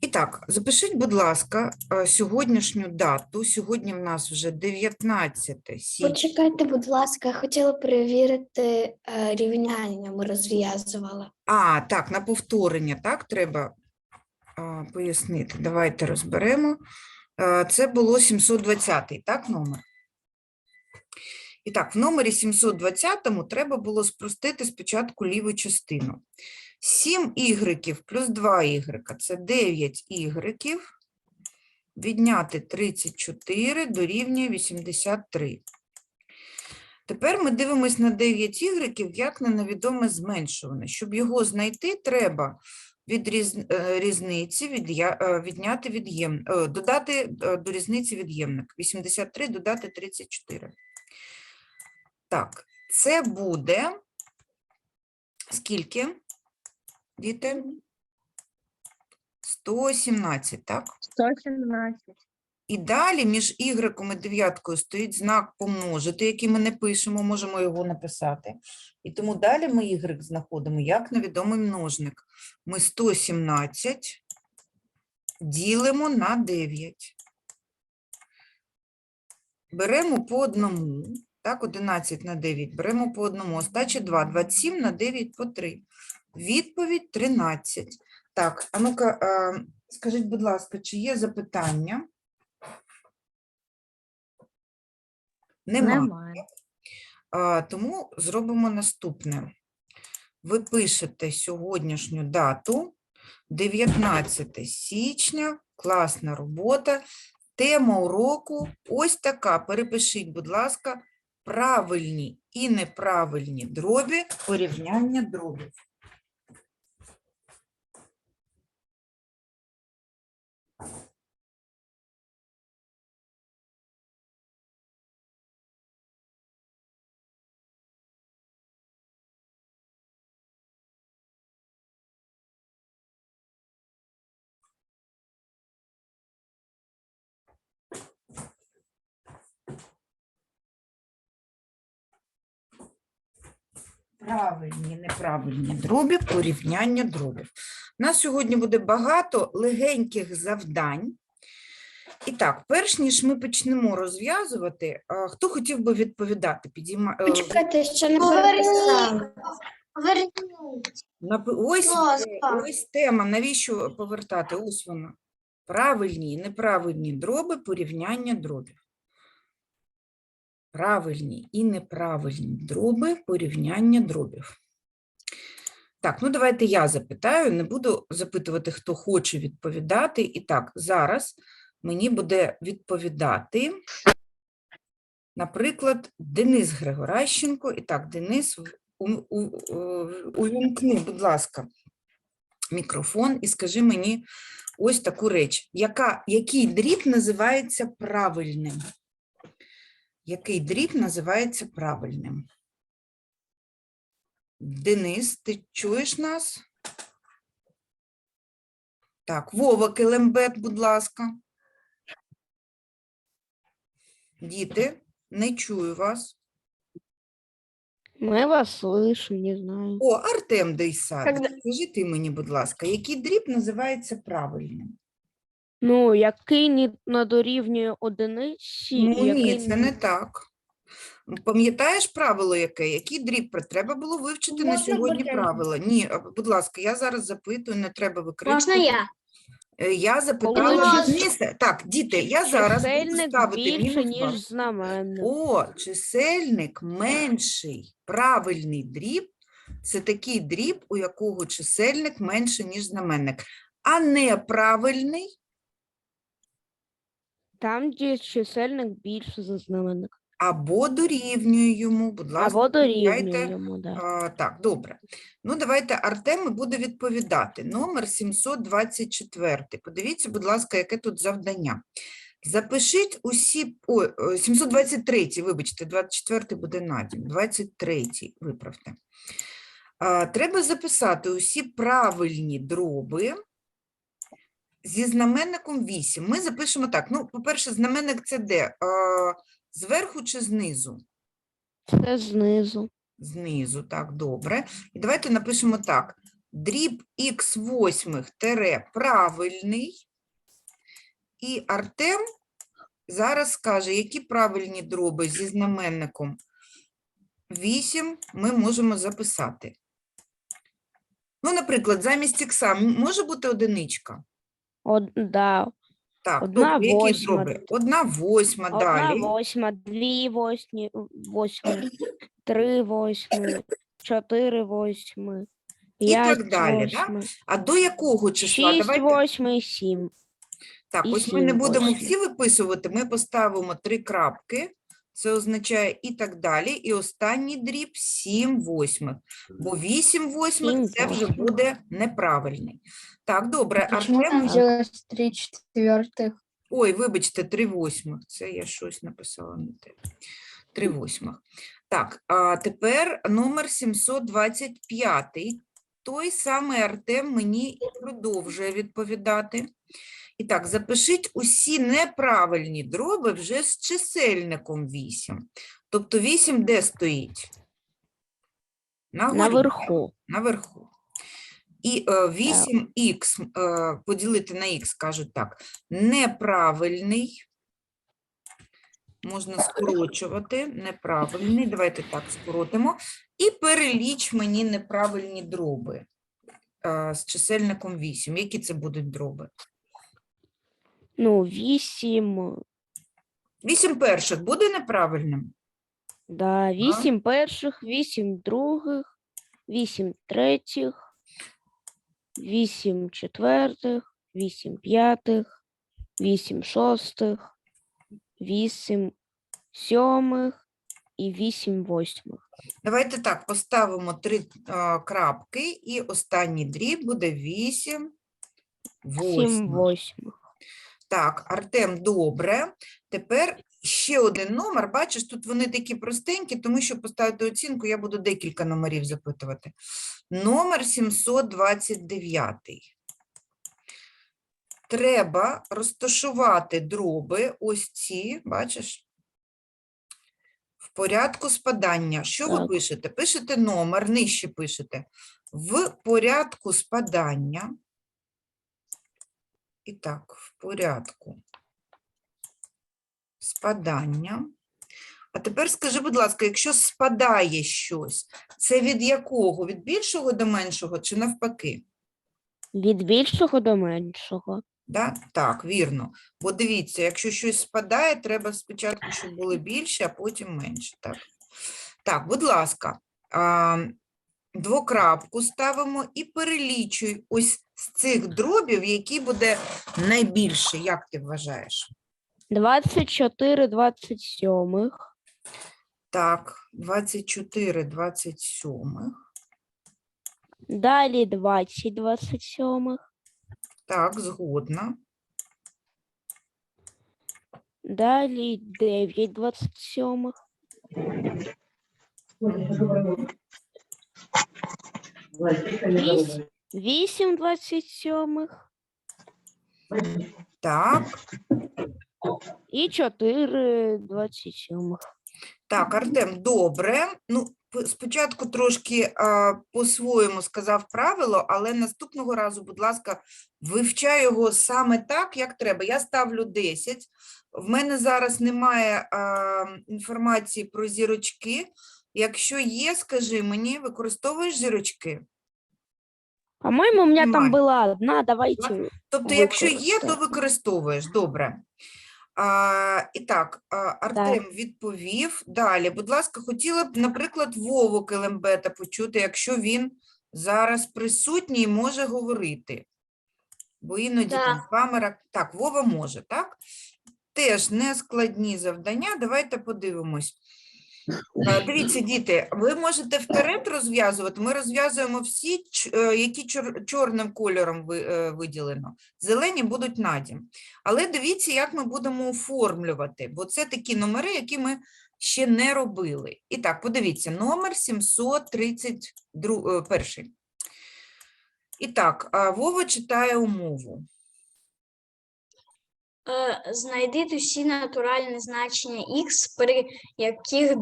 І так, запишіть, будь ласка, е, сьогоднішню дату. Сьогодні в нас вже 19 січня. Почекайте, будь ласка, я хотіла перевірити е, рівняння, ми розв'язували. А, так, на повторення, так, треба пояснити. Давайте розберемо. Е, Це було 720, так, номер? І так, в номері 720 треба було спростити спочатку ліву частину. 7 ігреків плюс 2 ігрека – це 9 ігреків. Відняти 34 дорівнює 83. Тепер ми дивимось на 9 ігреків як на невідоме зменшуване. Щоб його знайти, треба від е, різниці від'я- е, відняти від'єм... е, додати до різниці від'ємник. 83 додати 34. Так, це буде скільки, діти? 117, так? 117. І далі між ігреком і дев'яткою стоїть знак помножити, який ми не пишемо, можемо його написати. І тому далі ми ігрек знаходимо як невідомий множник. Ми 117 ділимо на 9. Беремо по одному. Так, 11 на 9 беремо по одному. Остача 2, 27 на 9 по 3. Відповідь 13. Так, а ну-ка, скажіть, будь ласка, чи є запитання? Немає. Немає. А, тому зробимо наступне. Ви пишете сьогоднішню дату, 19 січня, класна робота. Тема уроку ось така. Перепишіть, будь ласка, правильні і неправильні дроби порівняння дробів. Правильні, неправильні дробі, порівняння дробів. У нас сьогодні буде багато легеньких завдань. І так, перш ніж ми почнемо розв'язувати, хто хотів би відповідати? Підійма... е, Почекайте, ще не переписали. Ось, ось тема, навіщо повертати? Ось вона. Правильні і неправильні дроби, порівняння дробів. Правильні і неправильні дроби, порівняння дробів. Так, ну давайте я запитаю, не буду запитувати, хто хоче відповідати. І так, зараз мені буде відповідати, наприклад, Денис Григоращенко. І так, Денис, увімкни, будь ласка, мікрофон і скажи мені ось таку реч. Яка, який дріб називається правильним? Який дріб називається правильним? Денис, ти чуєш нас? Так, Вова Келембет, будь ласка. Діти, не чую вас. Мы вас слышим, не знаю. О, Артем Дейсадович, Когда- скажи ти мені, будь ласка, який дріб називається правильним? Ну, який не на дорівнює одиниці, Ну, ні, який це не так. Пам'ятаєш правило яке? Який дріб пр- треба було вивчити на Можна сьогодні буде? правила? Ні, а, будь ласка, я зараз запитую, не треба Можна викрикувати. я? Е, Я запитала Коли Дениса. Так, діти, я зараз буду чисельник ставити більше, мінус два. ніж знаменник. О, чисельник менший. Правильний дріб це такий дріб, у якого чисельник менше, ніж знаменник. А неправильний Там, де чисельник більше за знаменник. або дорівнює йому. Будь ласка, Або дорівнює йому, да. А, так, добре. Ну, давайте Артем і буде відповідати. Номер 724. Подивіться, будь ласка, яке тут завдання. Запишіть усі, ой, е, 723, вибачте, 24 буде надім, 23 виправте. А, треба записати усі правильні дроби зі знаменником 8. Ми запишемо так. Ну, по-перше, знаменник це де? А, зверху чи знизу? Це знизу. Знизу, так, добре. І давайте напишемо так. дріб х восьмих тере правильний. І Артем зараз скаже, які правильні дроби зі знаменником 8 ми можемо записати. Ну, наприклад, замість ікса може бути одиничка. Од, да. Так, Одна тобто які восьма. дроби? Одна восьма, Одна далі. восьма, дві восьмі, восьми, три восьми, чотири восьми, І п'ять так далі, да? восьми, А до якого числа? шість Давайте. восьми, сім. Так, і ось ми не сім будемо восьмих. всі виписувати, ми поставимо три крапки. Це означає і так далі. І останній дріб 7 восьмих. Бо 8 восьмих це вже буде неправильний. Так, добре. Почему там Артем. взялось три четвертых? Ой, вибачте, 3 восьмих. Це я щось написала не те. 3 восьмих. Так, а тепер номер 725. Той самий Артем мені і продовжує відповідати. І так, запишіть усі неправильні дроби вже з чисельником 8. Тобто 8 де стоїть? Нагорі, Наверху. наверху. І е, 8х е, поділити на х, кажуть так, неправильний. Можна скорочувати, неправильний. Давайте так скоротимо. І переліч мені неправильні дроби е, з чисельником 8. Які це будуть дроби? Ну, вісім, 8 перших буде неправильним? да, вісім перших, вісім других, вісім третіх, вісім четвертих, вісім п'ятих, вісім шостих, вісім сьомих і вісім восьмих. Давайте так, поставимо три е, крапки, і останній дріб буде 8 Сім восьмих. восьмих. Так, Артем, добре. Тепер ще один номер. Бачиш, тут вони такі простенькі, тому що поставити оцінку я буду декілька номерів запитувати. Номер 729. Треба розташувати дроби, ось ці, бачиш, в порядку спадання. Що ви пишете? Пишете номер, нижче пишете. В порядку спадання. І так, в порядку спадання. А тепер скажи, будь ласка, якщо спадає щось, це від якого? Від більшого до меншого чи навпаки? Від більшого до меншого. Да? Так, вірно. Бо дивіться, якщо щось спадає, треба спочатку, щоб були більше, а потім менше. Так, так будь ласка, а, двокрапку ставимо і перелічуй ось з цих дробів, який буде найбільше, як ти вважаєш? 24 27. Так, 24, 27. Далі 20 27. Так, згодна. Далі 9 27. Вісь- 8 27 Так, і 4 27. так, Артем, добре. Ну, п- спочатку трошки а, по-своєму сказав правило, але наступного разу, будь ласка, вивчай його саме так, як треба. Я ставлю 10. В мене зараз немає а, інформації про зірочки. Якщо є, скажи мені, використовуєш зірочки? По-моему, у меня Немає. там была одна, давайте. Тобто, якщо є, то використовуєш. Добре. А, і так, а, Артем відповів. Далі, будь ласка, хотіла б, наприклад, Вову Келембета почути, якщо він зараз присутній і може говорити. Бо іноді там камера. Так, Вова може, так? Теж нескладні завдання. Давайте подивимось. Е, Дивіться, діти, ви можете вперед розв'язувати. Ми розв'язуємо всі, е, які чорним кольором е, виділено. Зелені будуть надім. Але дивіться, як ми будемо оформлювати, бо це такі номери, які ми ще не робили. І так, подивіться, номер 731. І так, Вова читає умову. Е, Знайдіть усі натуральні значення х, при яких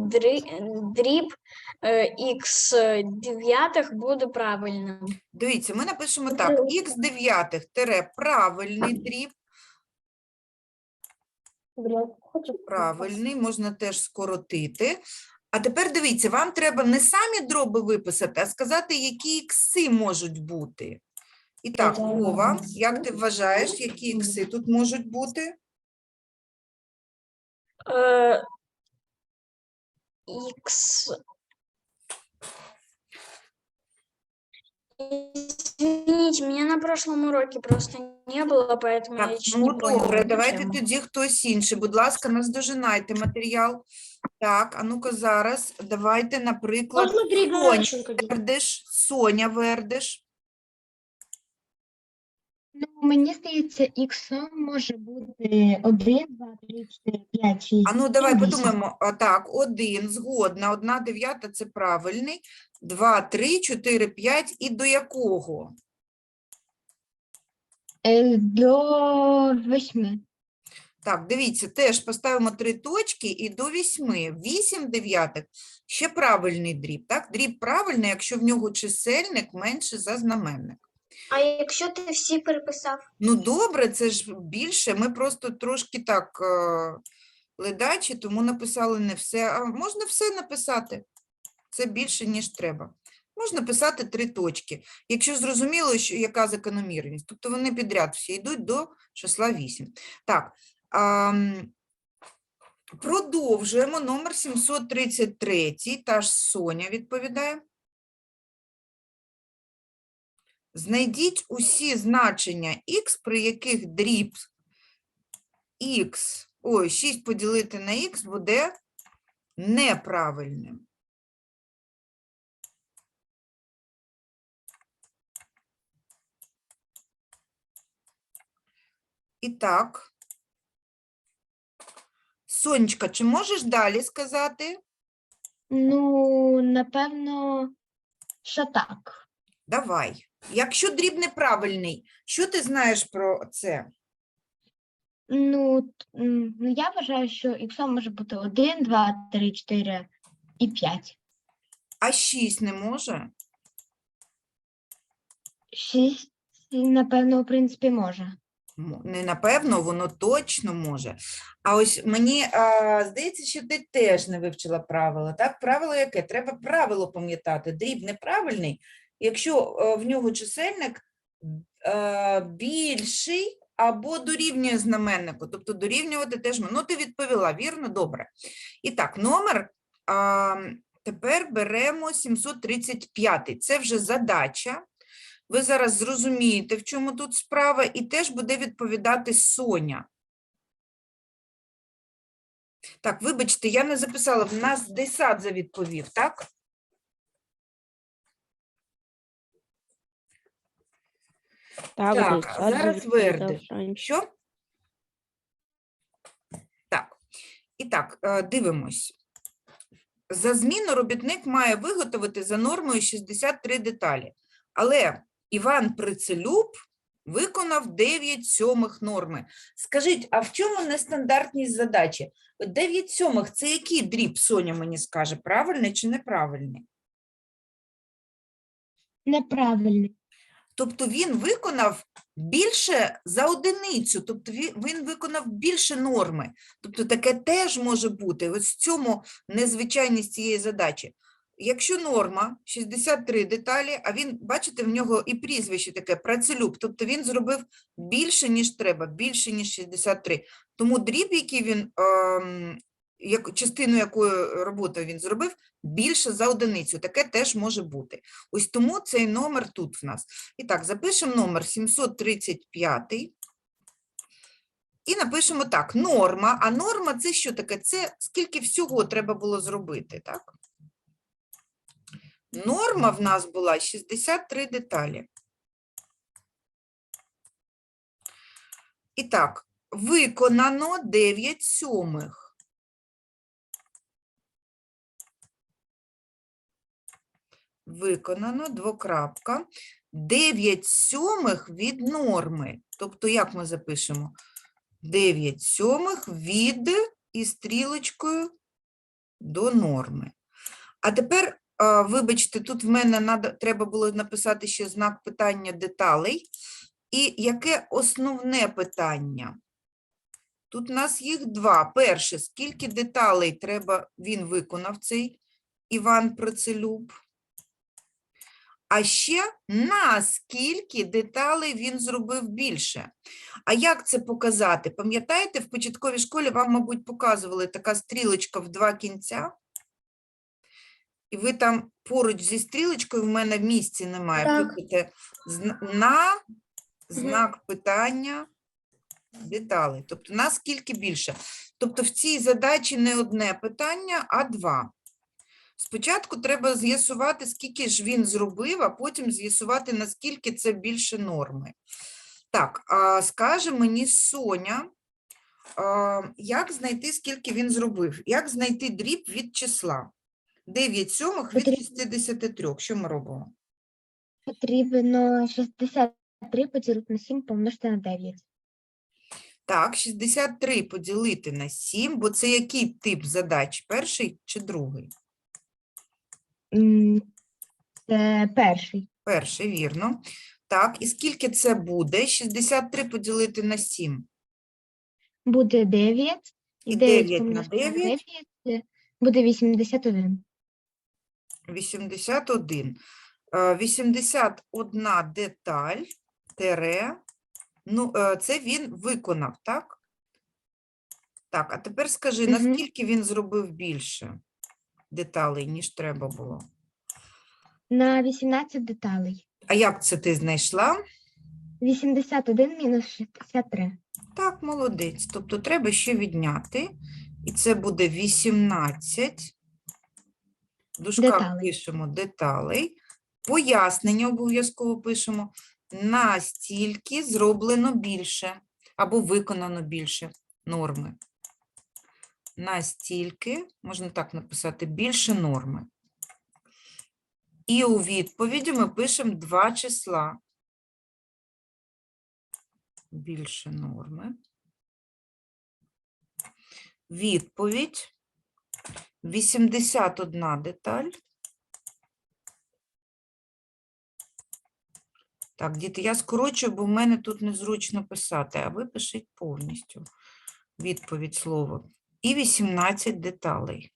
дріб х дев'ятих буде правильним. Дивіться, ми напишемо так: х дев'ятих тире правильний дріб, правильний, можна теж скоротити. А тепер дивіться, вам треба не самі дроби виписати, а сказати, які ікси можуть бути. І так, Вова, як ти вважаєш, які ікси тут можуть бути? Е, Х. Извините, меня на прошлом уроке просто не было, поэтому я Так, еще ну не поняла. добре, давайте тему. тоді хтось інший. Будь ласка, наздожинайте матеріал. Так, а ну-ка зараз давайте, наприклад, Соня Вердиш, Соня Вердиш. Ну, мені здається, х може бути 1, 2, 3, 4, 5, 6. А ну давай подумаємо. А, так, один, згодна, одна дев'ята це правильний. Два, три, чотири, п'ять. І до якого? Е, До 8. Так, дивіться, теж поставимо три точки і до вісьми. Вісім дев'ятих ще правильний дріб. Так, дріб правильний, якщо в нього чисельник менше за знаменник. А якщо ти всі переписав? Ну, добре, це ж більше. Ми просто трошки так е, ледачі, тому написали не все. А можна все написати. Це більше, ніж треба. Можна писати три точки, якщо зрозуміло, що яка закономірність. Тобто вони підряд всі йдуть до числа 8. Так, а, продовжуємо. Номер 733, та ж Соня відповідає. Знайдіть усі значення х, при яких дріб х, ой, 6 поділити на х буде неправильним. І так. Сонечка, чи можеш далі сказати? Ну, напевно, що так. Давай. Якщо дріб неправильний, що ти знаєш про це? Ну, т- м, ну, я вважаю, що х може бути 1, 2, 3, 4 і 5. А 6 не може? 6, напевно, в принципі, може. Мо- Не напевно, воно точно може. А ось мені а, здається, що ти теж не вивчила правила. Так, правило яке? Треба правило пам'ятати. Дріб неправильний, якщо е, в нього чисельник е, більший або дорівнює знаменнику. Тобто дорівнювати теж. Ну, ти відповіла, вірно? Добре. І так, номер. Тепер беремо 735. Це вже задача. Ви зараз зрозумієте, в чому тут справа, і теж буде відповідати Соня. Так, вибачте, я не записала, в нас Дейсадзе відповів, так? Так, Так, а зараз раніше. Що? Так. І так, е, дивимось. За зміну робітник має виготовити за нормою 63 деталі. Але Іван Прицелюб виконав 9 сьомих норми. Скажіть, а в чому нестандартність задачі? 9 сьомих – це який дріб, Соня мені скаже, правильний чи неправильний? Неправильний. Тобто він виконав більше за одиницю, тобто він, виконав більше норми. Тобто таке теж може бути. Ось в цьому незвичайність цієї задачі. Якщо норма 63 деталі, а він, бачите, в нього і прізвище таке працелюб, тобто він зробив більше, ніж треба, більше, ніж 63. Тому дріб, який він, ем, як, частину якої роботи він зробив, більше за одиницю. Таке теж може бути. Ось тому цей номер тут в нас. І так, запишемо номер 735 і напишемо так: норма. А норма це що таке? Це скільки всього треба було зробити, так? Норма в нас була 63 деталі. І так, виконано 9 сьомих. Виконано двокрапка. 9 сьомих від норми. Тобто, як ми запишемо? 9 сьомих від і стрілочкою до норми. А тепер, вибачте, тут в мене надо, треба було написати ще знак питання деталей. І яке основне питання? Тут у нас їх два. Перше, скільки деталей треба, він виконав цей Іван Процелюб. А ще наскільки деталей він зробив більше. А як це показати? Пам'ятаєте, в початковій школі вам, мабуть, показували така стрілочка в два кінця. І ви там поруч зі стрілочкою в мене в місці немає. Так. Пишете на знак питання деталей. Тобто наскільки більше. Тобто в цій задачі не одне питання, а два. Спочатку треба з'ясувати, скільки ж він зробив, а потім з'ясувати, наскільки це більше норми. Так, а скаже мені Соня, а, як знайти, скільки він зробив? Як знайти дріб від числа? 9 сьомих від Потрібно- 63. Що ми робимо? Потрібно 63 поділити на 7 помножити на 9. Так, 63 поділити на 7, бо це який тип задач? Перший чи другий? Це перший. Перший, вірно. Так, і скільки це буде? 63 поділити на 7. Буде 9. І 9 9 на помножити 9 9 буде 81. 81. Е, 81 деталь, тере, ну, е, це він виконав, так? Так, а тепер скажи, Мгм. наскільки він зробив більше деталей, ніж треба було? На 18 деталей. А як це ти знайшла? 81 мінус 63. Так, молодець. Тобто треба ще відняти. І це буде 18. В дужках Деталей. пишемо деталей. Пояснення обов'язково пишемо. Настільки зроблено більше або виконано більше норми. Настільки, можна так написати, більше норми. І у відповіді ми пишемо два числа. Більше норми. Відповідь 81 деталь. Так, діти, я скорочую, бо в мене тут незручно писати, а ви пишіть повністю відповідь слово. І 18 деталей.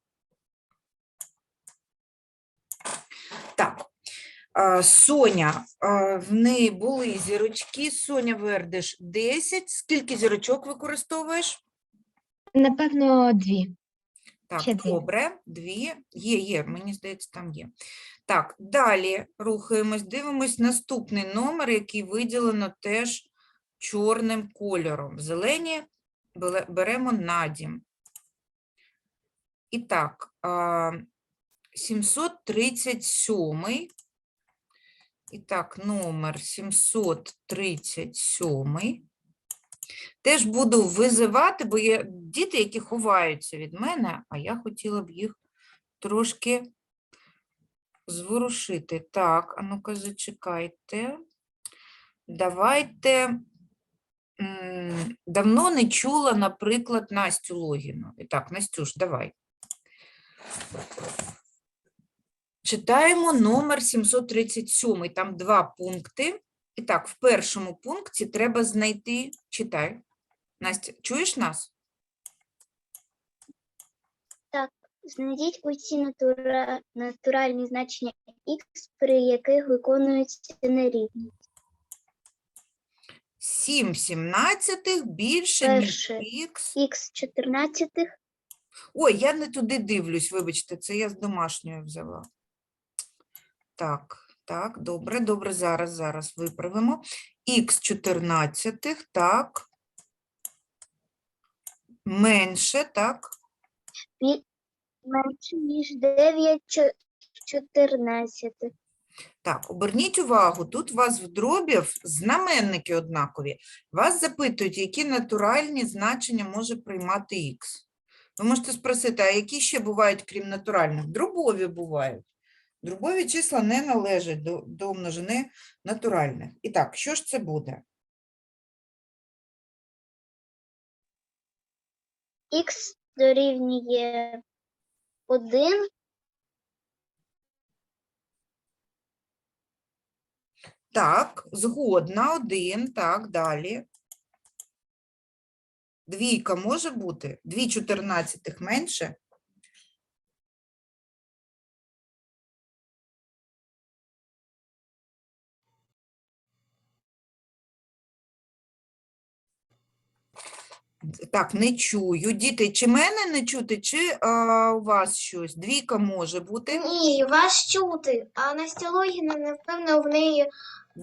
Так, Соня, в неї були зірочки. Соня Вердиш 10. Скільки зірочок використовуєш? Напевно, 2. Так, Ще добре, дві. Є, є, мені здається, там є. Так, далі рухаємось, дивимось наступний номер, який виділено теж чорним кольором. Зелені беремо надім. І так, а, 737. І так, номер 737. Теж буду визивати, бо є діти, які ховаються від мене, а я хотіла б їх трошки зворушити. Так, а ну-ка, зачекайте. Давайте. Давно не чула, наприклад, Настю Логіну. І так, Настюш, давай. Читаємо номер 737. Там два пункти. І так, в першому пункті треба знайти. Читай. Настя, чуєш нас? Так, Знайдіть усі натура... натуральні значення х, при яких виконується нерівність. 7 сімнадцятих більше, ніж Перше. х. х 14 Ой, я не туди дивлюсь, вибачте, це я з домашньої взяла. Так, так, добре, добре, зараз, зараз виправимо. Х 14, так. Менше, так. менше, ніж 9 чо- 14. Так, оберніть увагу, тут у вас в дробів знаменники однакові. Вас запитують, які натуральні значення може приймати х. Ви можете спросити, а які ще бувають, крім натуральних? Дробові бувають. Дробові числа не належать до, до множини натуральних. І так, що ж це буде? х дорівнює 1, Так, згодна, один, так, далі. Двійка може бути? Дві чотирнадцятих менше? Так, не чую. Діти, чи мене не чути, чи а, у вас щось? Двійка може бути. Ні, вас чути, а Настя Логіна, напевно, в неї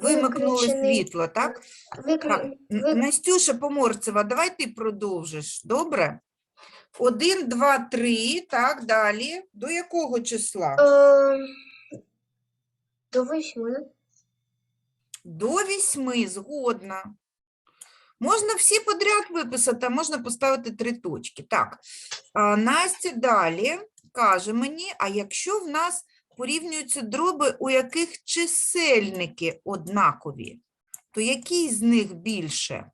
Вимикнули виключений. світло, так? Так, Н- Настюша Поморцева, давай ти продовжиш, добре? Один, два, три, так, далі. До якого числа? е, до восьми. До вісьми, згодна. Можна всі подряд виписати, а можна поставити три точки. Так, а, Настя далі каже мені, а якщо в нас порівнюються дроби, у яких чисельники однакові, то який з них більше?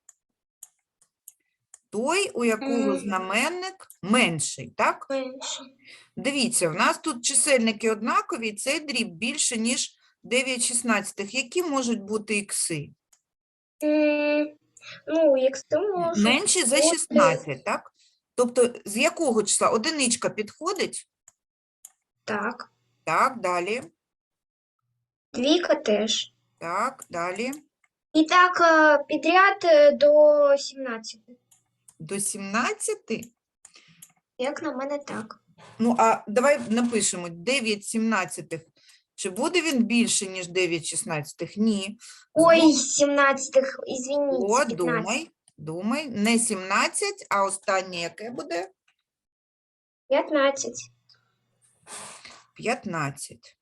Той, у якого знаменник менший, так? Дивіться, в нас тут чисельники однакові, цей дріб більше, ніж 9 шістнадцятих. Які можуть бути ікси? М, Ну, якщо можу. Менші за 16, так? Тобто з якого числа? Одиничка підходить? Так. Так, далі. Двійка теж. Так, далі. І так е, підряд е, до 17. До 17? Як на мене, так. Ну, а давай напишемо 9 сімнадцятих. Чи буде він більше, ніж 9 шістнадцятих? Ні. Ой, 17, извините, О, 15. думай, думай. Не 17, а останнє яке буде? 15. 15.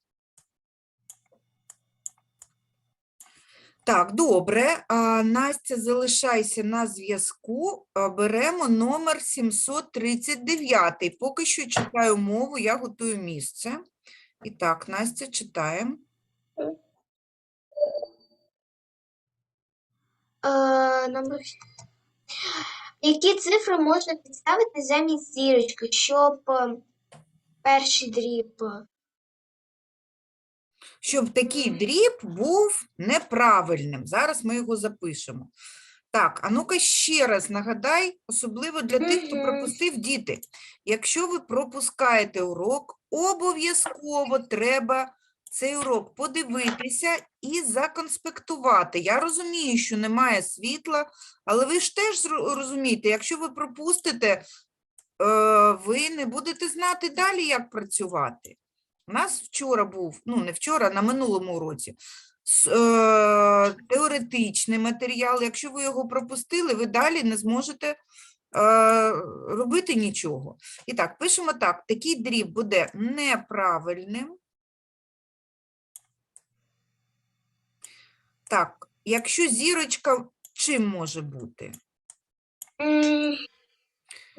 Так, добре. Настя, залишайся на зв'язку. Беремо номер 739. Поки що читаю мову, я готую місце. І так, Настя, читаємо. Які цифри можна підставити замість зірочки, щоб е, перший дріб? Щоб такий дріб був неправильним. Зараз ми його запишемо. Так, а ну-ка ще раз нагадай, особливо для тих, хто пропустив діти. Якщо ви пропускаєте урок, обов'язково треба цей урок подивитися і законспектувати. Я розумію, що немає світла, але ви ж теж розумієте, якщо ви пропустите, ви не будете знати далі, як працювати. У нас вчора був, ну не вчора, на минулому уроці. е, Теоретичний матеріал. Якщо ви його пропустили, ви далі не зможете е, робити нічого. І так, пишемо так: такий дріб буде неправильним. Так, якщо зірочка чим може бути?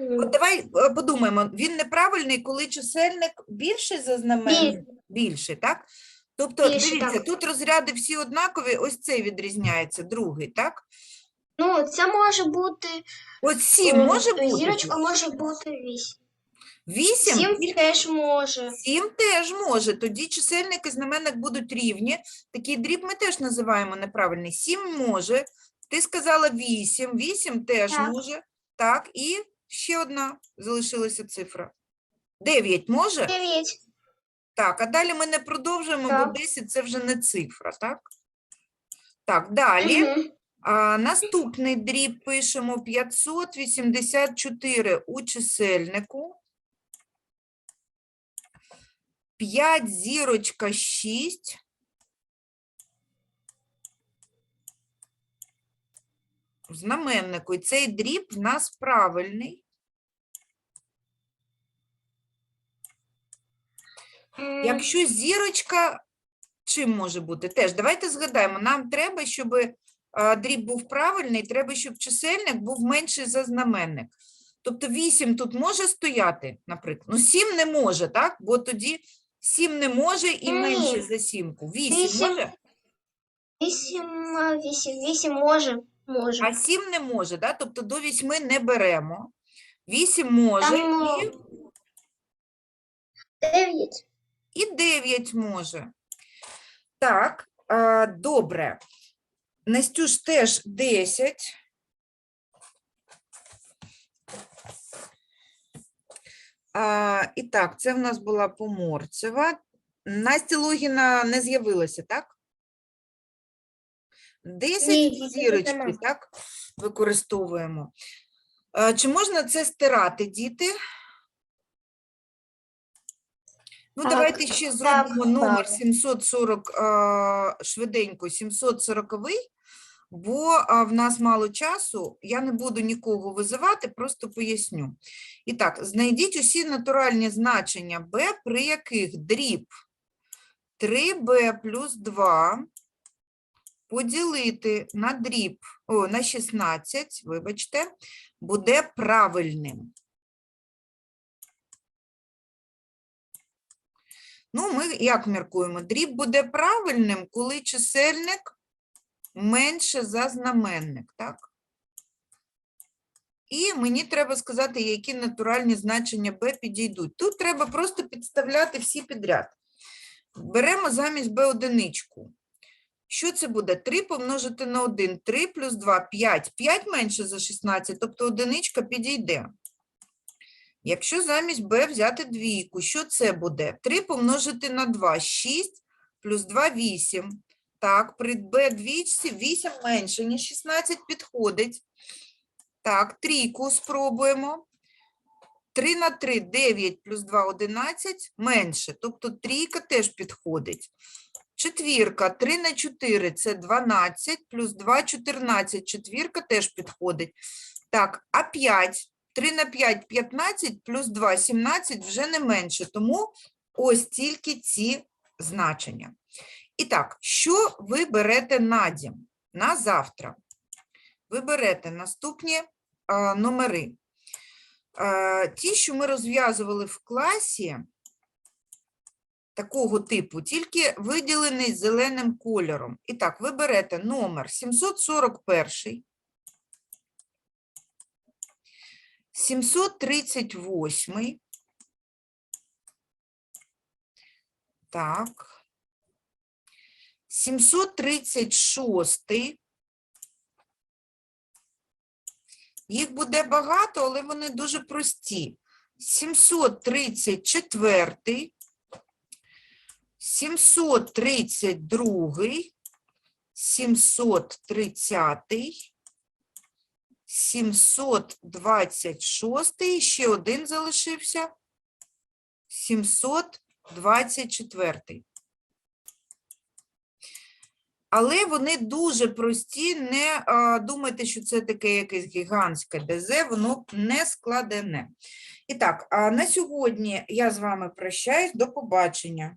От давай е, подумаємо, він неправильний, коли чисельник більший за знаменник? Більший, так? Тобто, Більший, дивіться, так. тут розряди всі однакові, ось цей відрізняється, другий, так? Ну, це може бути. Ось сім е, може бути? Зірочка може бути 8. Вісім? 7 Тільки теж може. Сім теж може, тоді чисельник і знаменник будуть рівні. Такий дріб ми теж називаємо неправильний. Сім може. Ти сказала вісім, вісім теж Так. може. Так, і ще одна залишилася цифра. Дев'ять може? 9. Так, а далі ми не продовжуємо, бо Так. 10 це вже не цифра, так? Так, далі. Мгм. А, наступний дріб пишемо 584 у чисельнику. 5 зірочка 6. В знаменнику. І цей дріб в нас правильний. Якщо зірочка, чим може бути? Теж давайте згадаємо, нам треба, щоб дріб був правильний, треба, щоб чисельник був менший за знаменник. Тобто 8 тут може стояти, наприклад. Ну, 7 не може, так? Бо тоді 7 не може і менше за сімку. 8 Вісім. може, 8, 8, 8 може. Може. а 7 не може, так? Тобто до 8 не беремо. 8 може Там, і, Дев'ять. і 9 може. Так, а, добре. Настюш теж 10. А, і так, це в нас була Поморцева. Настя Логіна не з'явилася, так? 10 Ні, зірочки, так? Використовуємо. Чи можна це стирати, діти? Ну, Так. давайте ще зробимо номер 740 швиденько, 740 бо в нас мало часу, я не буду нікого визивати, просто поясню. І так, знайдіть усі натуральні значення b, при яких дріб 3b плюс 2 поділити на дріб, о, на 16, вибачте, буде правильним. Ну, ми як міркуємо? Дріб буде правильним, коли чисельник менше за знаменник, так? І мені треба сказати, які натуральні значення b підійдуть. Тут треба просто підставляти всі підряд. Беремо замість b одиничку. Що це буде? 3 помножити на 1. 3 плюс 2 – 5. 5 менше за 16, тобто одиничка підійде. Якщо замість b взяти двійку, що це буде? 3 помножити на 2 – 6, плюс 2 – 8. Так, при b двічці 8 менше, ніж 16 підходить. Так, трійку спробуємо. 3 на 3 – 9, плюс 2 – 11, менше. Тобто трійка теж підходить. Четвірка 3 на 4 – це 12, плюс 2 – 14. Четвірка теж підходить. Так, а 5 3 на 5 – 15, плюс 2 – 17 вже не менше. Тому ось тільки ці значення. І так, що ви берете на дім, на завтра? Ви берете наступні а, номери. А, ті, що ми розв'язували в класі, такого типу, тільки виділений зеленим кольором. І так, ви берете номер 741, 738, так, 736. Їх буде багато, але вони дуже прості. 734, 732, 730, 726, ще один залишився, 724. Але вони дуже прості, не а, думайте, що це таке якесь гігантське ДЗ, воно не складене. І так, а на сьогодні я з вами прощаюсь, до побачення.